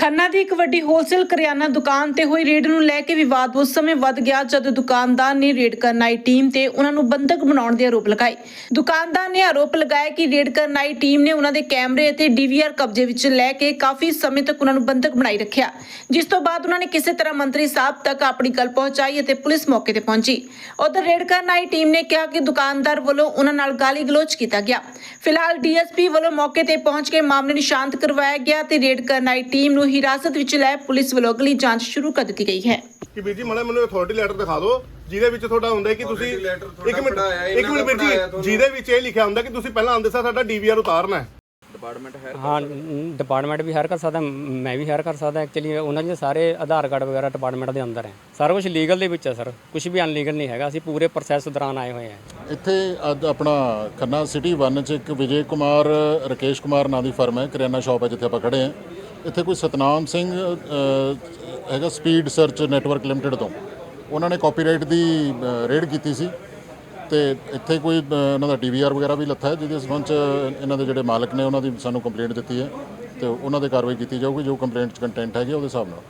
ਖੰਨਾ ਦੀ ਇੱਕ ਵੱਡੀ ਹੋਲਸੇਲ ਕਰਿਆਨਾ ਦੁਕਾਨ ਤੇ ਹੋਈ ਰੇਡ ਨੂੰ ਲੈ ਕੇ ਵਿਵਾਦ ਉਸ ਸਮੇਂ ਵੱਧ ਗਿਆ ਜਦ ਦੁਕਾਨਦਾਰ ਨੇ ਰੇਡ ਕਰਨ ਆਈ ਟੀਮ ਤੇ ਉਹਨਾਂ ਨੂੰ ਬੰਦਕ ਬਣਾਉਣ ਦੇ ਆਰੋਪ ਲਗਾਏ। ਦੁਕਾਨਦਾਰ ਨੇ ਆਰੋਪ ਲਗਾਇਆ ਕਿ ਰੇਡ ਕਰਨ ਆਈ ਟੀਮ ਨੇ ਉਹਨਾਂ ਦੇ ਕੈਮਰੇ ਅਤੇ ਡੀਵੀਆਰ ਕਬਜ਼ੇ ਵਿੱਚ ਲੈ ਕੇ ਕਾਫੀ ਸਮੇਂ ਤੱਕ ਉਹਨਾਂ ਨੂੰ ਬੰਦਕ ਬਣਾਈ ਰੱਖਿਆ। ਜਿਸ ਤੋਂ ਬਾਅਦ ਉਹਨਾਂ ਨੇ ਕਿਸੇ ਤਰ੍ਹਾਂ ਮੰਤਰੀ ਸਾਹਿਬ ਤੱਕ ਆਪਣੀ ਗੱਲ ਪਹੁੰਚਾਈ ਅਤੇ ਪੁਲਿਸ ਮੌਕੇ ਤੇ ਪਹੁੰਚੀ। ਉਧਰ ਰੇਡ ਕਰਨ ਆਈ ਟੀਮ ਨੇ ਕਿਹਾ ਕਿ ਦੁਕਾਨਦਾਰ ਵੱਲੋਂ ਉਹਨਾਂ ਨਾਲ ਗਾਲੀ ਗਲੋਚ ਕੀਤਾ ਗਿਆ। ਫਿਲਹਾਲ ਡੀਐਸਪੀ ਵੱਲੋਂ ਮੌਕੇ ਤੇ ਪਹੁੰਚ ਕੇ ਮਾਮਲੇ ਨੂੰ ਸ਼ਾਂਤ ਕਰਵਾਇਆ ਗਿਆ ਤੇ ਰੇਡ ਕਰਨ ਆਈ ਟੀਮ ਨੂੰ ਹਿਰਾਸਤ ਵਿੱਚ ਲੈ ਪੁਲਿਸ ਵੱਲੋਂ ਅਗਲੀ ਜਾਂਚ ਸ਼ੁਰੂ ਕਰ ਦਿੱਤੀ ਗਈ ਹੈ। ਕਿ ਵੀਰ ਜੀ ਮਾੜਾ ਮੈਨੂੰ ਅਥਾਰਟੀ ਲੈਟਰ ਦਿਖਾ ਦਿਓ ਜਿਹਦੇ ਵਿੱਚ ਤੁਹਾਡਾ ਹੁੰਦਾ ਹੈ ਕਿ ਤੁਸੀਂ Authority letter ਤੁਹਾਡਾ ਇੱਕ ਮਿੰਟ ਇੱਕ ਇਹਨਾਂ ਮਿੰਟ ਵੀਰ ਜੀ ਤੁਹਾਨੂੰ। ਜਿਹਦੇ ਵਿੱਚ ਇਹ ਲਿਖਿਆ ਹੁੰਦਾ ਕਿ ਤੁਸੀਂ ਪਹਿਲਾਂ ਆਉਂਦੇ ਸਾਰ ਸਾਡਾ ਡੀਵੀਆਰ ਉਤਾਰਨਾ ਹੈ। ਡਿਪਾਰਟਮੈਂਟ ਹੈ ਹਾਂ ਡਿਪਾਰਟਮੈਂਟ ਵੀ ਹਾਇਰ ਕਰ ਸਕਦਾ ਮੈਂ ਵੀ ਹਾਇਰ ਕਰ ਸਕਦਾ ਐਕਚੁਅਲੀ ਉਹਨਾਂ ਦੇ ਸਾਰੇ ਆਧਾਰ ਕਾਰਡ ਵਗੈਰਾ ਡਿਪਾਰਟਮੈਂਟ ਦੇ ਅੰਦਰ ਹੈ। ਸਾਰਾ ਕੁਝ ਲੀਗਲ ਦੇ ਵਿੱਚ ਹੈ ਸਰ ਕੁਝ ਵੀ ਅਨਲੀਗਲ ਨਹੀਂ ਹੈਗਾ ਅਸੀਂ ਪੂਰੇ ਪ੍ਰੋਸੈਸ ਦੌਰਾਨ ਆਏ ਹੋਏ ਹਾਂ। ਇੱਥੇ ਅੱਜ ਆਪਣਾ ਖੰਨਾ ਸਿਟੀ 1 ਚ ਇੱਕ ਵਿਜੇ ਕੁਮਾਰ ਰਕੇਸ਼ ਕੁਮਾਰ ਨਾਂ ਦੀ ਫਰਮ ਹੈ ਕਰਿਆਨਾ ਸ਼ਾਪ ਹੈ ਜਿੱਥੇ ਆਪਾਂ ਖੜੇ ਹਾਂ। ਇੱਥੇ ਕੋਈ ਸਤਨਾਮ ਸਿੰਘ ਹੈਗਾ ਸਪੀਡ ਸਰਚ ਨੈਟਵਰਕ ਲਿਮਟਿਡ ਤੋਂ। ਉਹਨਾਂ ਨੇ ਕਾਪੀਰਾਈਟ ਦੀ ਰੇਡ ਕੀਤੀ ਸੀ। ਤੇ ਇੱਥੇ ਕੋਈ ਅ, ਇਹਨਾਂ ਦਾ ਡੀਵੀਆਰ ਵਗੈਰਾ ਵੀ ਲੱਥਾ ਹੈ ਜਿਹਦੇ ਸੰਬੰਧ ਚ ਇਹਨਾਂ ਦੇ ਜਿਹੜੇ ਮਾਲਕ ਨੇ ਉਹਨਾਂ ਦੀ ਸਾਨੂੰ ਕੰਪਲੇਂਟ ਦਿੱਤੀ ਹੈ। ਤੇ ਉਹਨਾਂ ਦੇ ਕਾਰਵਾਈ ਕੀਤੀ ਜਾਊਗੀ ਜੋ ਕੰਪਲੇਂਟ ਚ ਕੰਟੈਂਟ ਹੈਗੇ ਉਹਦੇ ਹਿਸਾਬ ਨਾਲ।